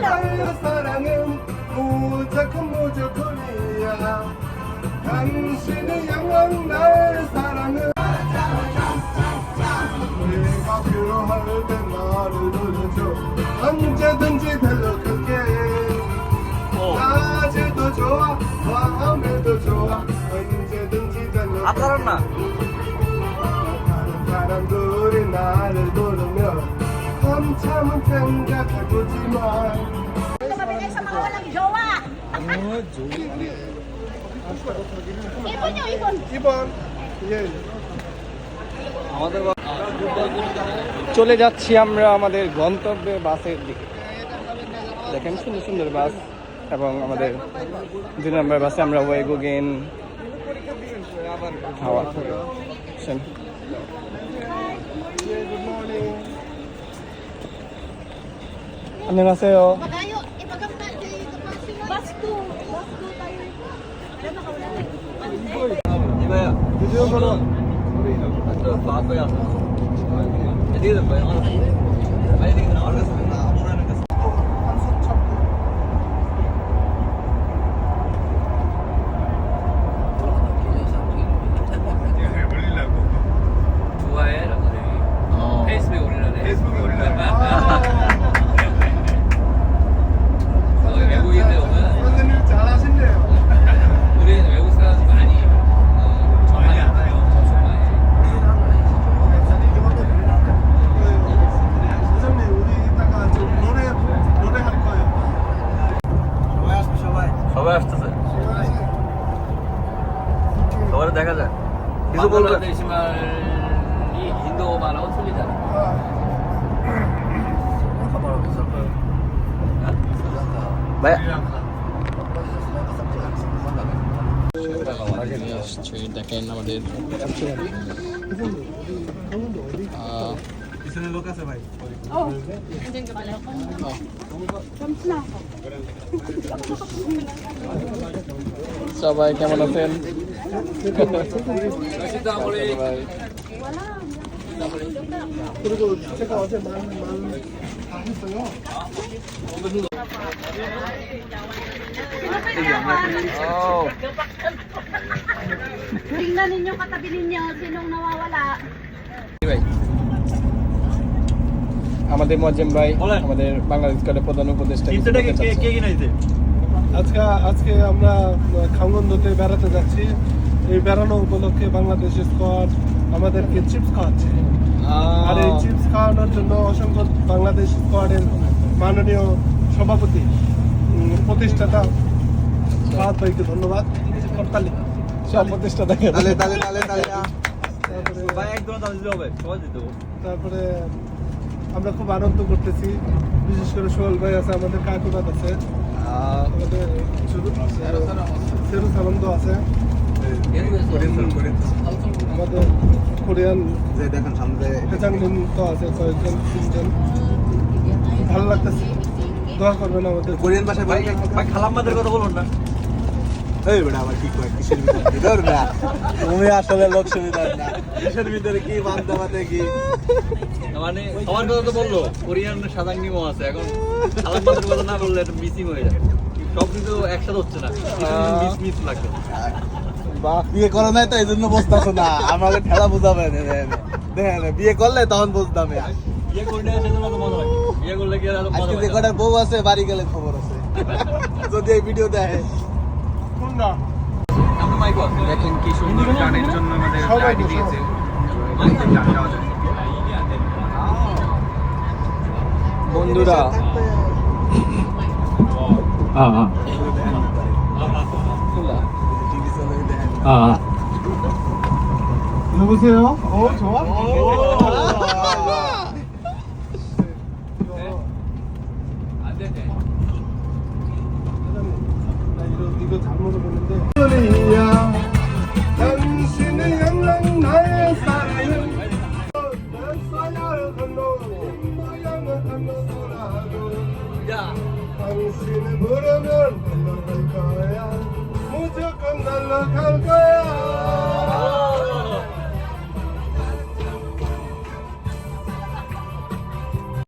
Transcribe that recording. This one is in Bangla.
나의 사랑은 무조건 무조건이야 당신의 영원 나의 사랑은 내가 필요할 때 나를 불러줘 언제든지 달려갈게 낮에도 좋아 밤에도 좋아 언제든지 달려갈게 아까랑 나를 부르면 한참은 생각해보지만 Mabigay sa mga walang jowa. Ipon nyo, ipon. 2번 예 আমাদের বা- চলে যাচ্ছি আমরা আমাদের গন্তব্যে বাসের দিকে দেখেন সুন্দর সুন্দর বাস এবং আমাদের দুই নম্বর বাসে আমরা ওয়েগো গেন হাওয়া 안녕하세요. 이거야. 요즘은 우리 완전 바꿔야. 애들은 뭐야? 아이들은 알아서. সবাই আসতেছে। সবার দেখা যায় কিছু বলবেন হিন্দু বাংলাও চলে যাবে দেখেন আমাদের Gusto na Lucas, sabay? Oh, Oo. Andiyan ka pala. Thumbs na ako. Sabay ka mo na film. Wala. Oh. Tingnan ninyo katabi ninyo sinong nawawala. Anyway. আমাদের মজ্জেম ভাই আমাদের বাংলাদেশ কার্ডের প্রধান উপদেষ্টা আজকে আজকে আমরা খামগন্ধতে বেড়াতে যাচ্ছি। এই বেড়ানো উপলক্ষে বাংলাদেশ স্কোয়াড আমাদেরকে চিপস খাওয়াচ্ছে। আর এই চিপস খাওয়ানোর জন্য অসংখ্য বাংলাদেশ স্কোয়াডের মাননীয় সভাপতি প্রতিষ্ঠাতা ফাহাদ ভাইকে ধন্যবাদ। করতালি সব প্রতিষ্ঠাতাকে তারপরে আমরা খুব আনন্দ করতেছি। বিশেষ করে সোহেল ভাই আছে আমাদের কাকুরাত আছে আমাদের সেরু আছে। আমাদের কোরিয়ান হেজাংলিন তো আছে কয়েকজন তিনজন। খুব ভালো লাগতেছে। দোয়া করবেন আমাদের। কোরিয়ান ভাষায় ভাই খালাম্মাদের কথা বলুন না। এই বেটা আবার কি কয়? কিসের ভিতরে? ধর না। তুমি আসলে লোক সুবিধার না। কিসের ভিতরে কি বান্ধা বাতে কি? মানে আমার কথা তো বলল কোরিয়ান সাদাঙ্গিমো আছে এখন খালাম্মাদের কথা না বললে এটা মিসিং হয়ে যায় সব কিন্তু একসাথে হচ্ছে না। মিস মিস লাগছে বিয়ে করে নাই তো এই জন্য বসতেছো না। আমাকে ঠেলা বুঝাবে দেখেন বিয়ে করলে তখন বুঝতাম বিয়ে করলে সেজন্য তো বিয়ে করলে কি আর এত মজা আজকে যে কটার বউ আছে বাড়ি গেলে খবর আছে। যদি এই ভিডিও দেখে। দেখেন কি সুন্দর গানের জন্য আমাদের সবাই গাড়ি তো, দিয়েছে বন্ধুরা টিভি চলে দেখেন 누구세요? 어 좋아? 안 되 मुझको नल खल